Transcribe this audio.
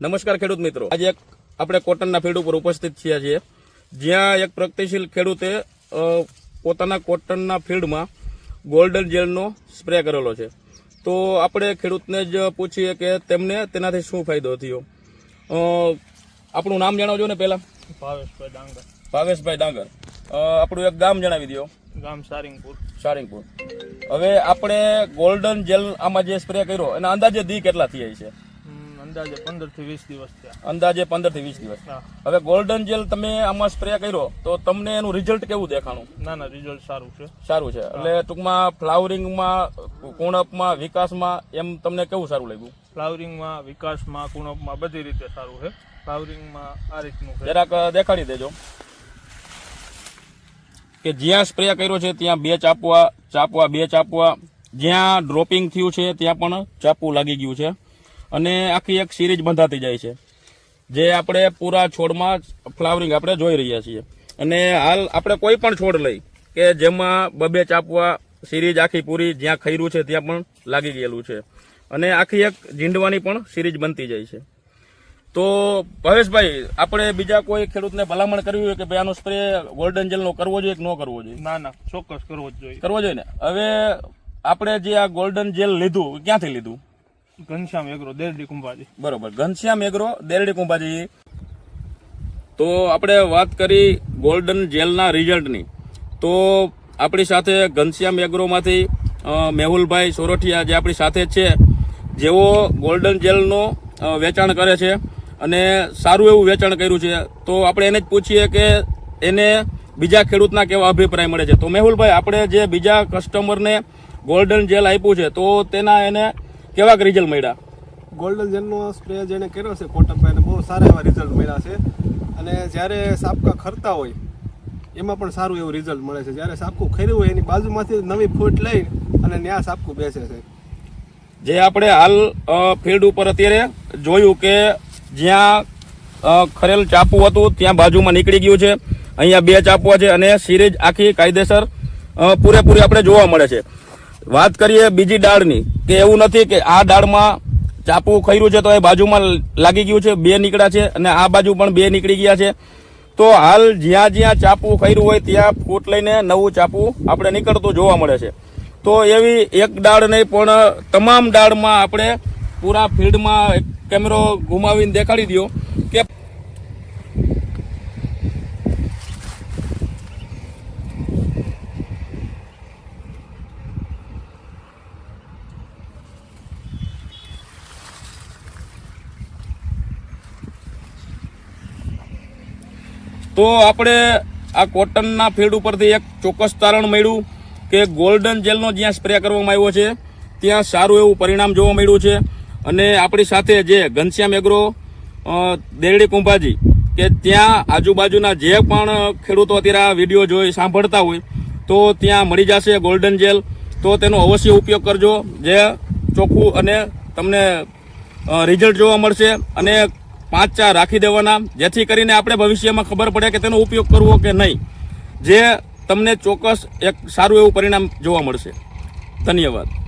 નમસ્કાર ખેડૂત મિત્રો. આજે એક આપણે કોટનના ફિલ્ડ ઉપર ઉપસ્થિત છીએ છીએ. જ્યાં એક પ્રગતિશીલ ખેડૂતે પોતાના કોટનના ફિલ્ડમાં ગોલ્ડન જેલનો સ્પ્રે કરેલો છે. તો આપણે ખેડૂતને જ પૂછીએ કે તેમને તેનાથી શું ફાયદો થયો? આપણું નામ જણાવજો ને પહેલાં. ભાવેશભાઈ ડાંગર. ભાવેશભાઈ ડાંગર. આપણું એક ગામ જણાવી દો. ગામ સારિંગપુર. સારિંગપુર. હવે આપણે ગોલ્ડન જેલ આમાં જે સ્પ્રે કર્યો એના અંદાજે દી કેટલા થઈ છે? અંદાજે પંદરથી વીસ દિવસ થયા. અંદાજે પંદરથી વીસ દિવસ. હવે ગોલ્ડન જેલ તમે આમાં સ્પ્રે કર્યો તો તમને એનું રિઝલ્ટ કેવું દેખાણું? ના ના રિઝલ્ટ સારું છે. સારું છે. એટલે ટૂંકમાં ફ્લાવરિંગમાં કુણપમાં વિકાસમાં એમ તમને કેવું સારું લાગ્યું? ફ્લાવરિંગમાં વિકાસમાં કુણપમાં બધી રીતે સારું છે. ફ્લાવરિંગમાં આ રીતનું જરાક દેખાડી દેજો. કે જ્યાં સ્પ્રે કર્યો છે ત્યાં બે ચાપવા ચાપવા બે ચાપવા જ્યાં ડ્રોપિંગ થયું છે ત્યાં પણ ચાપવું લાગી ગયું છે. અને આખી એક સિરીઝ બંધાતી જાય છે. જે આપણે પૂરા છોડમાં ફ્લાવરિંગ આપણે જોઈ રહ્યા છીએ. અને હાલ આપણે કોઈ પણ છોડ લઈ કે જેમાં બબે ચાપવા સિરીઝ આખી પૂરી જ્યાં ખૈરું છે ત્યાં પણ લાગી ગયેલું છે. અને આખી એક ઝીંડવાની પણ સિરીઝ બનતી જાય છે. તો ભવેશભાઈ આપણે બીજા કોઈ ખેડૂતને ભલામણ કરવી હોય કે ભાઈ આનો સ્પ્રે ગોલ્ડન જેલનો કરવો જોઈએ કે ન કરવો જોઈએ? ના ના ચોક્કસ કરવો જ જોઈએ. કરવો જોઈએ ને? હવે આપણે જે આ ગોલ્ડન જેલ લીધું ક્યાંથી લીધું? ઘનશ્યામ એગ્રો દેરડી કુંભાજી. બરોબર. ઘનશ્યામ એગ્રો દેરડી કુંભાજી. તો આપણે વાત કરી ગોલ્ડન જેલના રિઝલ્ટની. તો આપણી સાથે ઘનશ્યામ એગ્રોમાંથી મેહુલભાઈ સોરઠિયા જે આપણી સાથે છે, જેઓ ગોલ્ડન જેલનો વેચાણ કરે છે અને સારું એવું વેચાણ કર્યું છે. તો આપણે એને જ પૂછીએ કે એને બીજા ખેડૂતના કેવા અભિપ્રાય મળે છે. તો મેહુલભાઈ, આપણે જે બીજા કસ્ટમરને ગોલ્ડન જેલ આપ્યું છે, તો તેના એને કેવાક રિઝલ્ટ મળ્યા? ગોલ્ડન જેલનો સ્પ્રે જેને કર્યો છે કોટકભાઈને બહુ સારા એવા રિઝલ્ટ મળ્યા છે. અને જ્યારે સાપકા ખરતા હોય એમાં પણ સારું એવું રિઝલ્ટ મળે છે. જ્યારે સાપકું ખર્યું હોય એની બાજુમાંથી નવી ફૂટ લઈ અને ત્યાં સાપકું બેસે છે. જે આપણે હાલ ફિલ્ડ ઉપર અત્યારે જોયું કે જ્યાં ખરેલ ચાપુ હતું ત્યાં બાજુમાં નીકળી ગયું છે. અહીંયા બે ચાપુआ છે અને સિરીજ આખી કાયદેસર પૂરેપૂરી આપણે જોવા મળે છે. વાત કરીએ બીજી ડાળની, કે એવું નથી કે આ ડાળમાં ચાપુ ખર્યું છે તો એ બાજુમાં લાગી ગયું છે, બે નીકળ્યા છે અને આ બાજુ પણ બે નીકળી ગયા છે. તો હાલ જ્યાં જ્યાં ચાપુ ખર્યું હોય ત્યાં ફૂટ લઈને નવું ચાપુ આપણે નીકળતું જોવા મળે છે. તો એવી એક ડાળ નહીં, પણ તમામ ડાળમાં આપણે પૂરા ફિલ્ડમાં કેમેરો ઘુમાવીને દેખાડી દો કે તો આપણે આ કોટનના ફિલ્ડ ઉપરથી એક ચોક્કસ તારણ મળ્યું કે ગોલ્ડન જેલનો જ્યાં સ્પ્રે કરવામાં આવ્યો છે, ત્યાં સારું એવું પરિણામ જોવા મળ્યું છે. અને આપણી સાથે જે ઘનશ્યામ એગ્રો દેરડી કુંભાજી, કે ત્યાં આજુબાજુના જે પણ ખેડૂતો અત્યારે આ વીડિયો જોઈ સાંભળતા હોય, તો ત્યાં મળી જશે ગોલ્ડન જેલ. તો તેનો અવશ્ય ઉપયોગ કરજો. જે ચોખ્ખું અને તમને રિઝલ્ટ જોવા મળશે. અને પાંચ ચાર રાખી દેવાના. જેથી કરીને આપણે ભવિષ્યમાં ખબર પડે કે તેનો ઉપયોગ કરવો કે નહીં. જે તમને ચોક્કસ એક સારું એવું પરિણામ જોવા મળશે. ધન્યવાદ.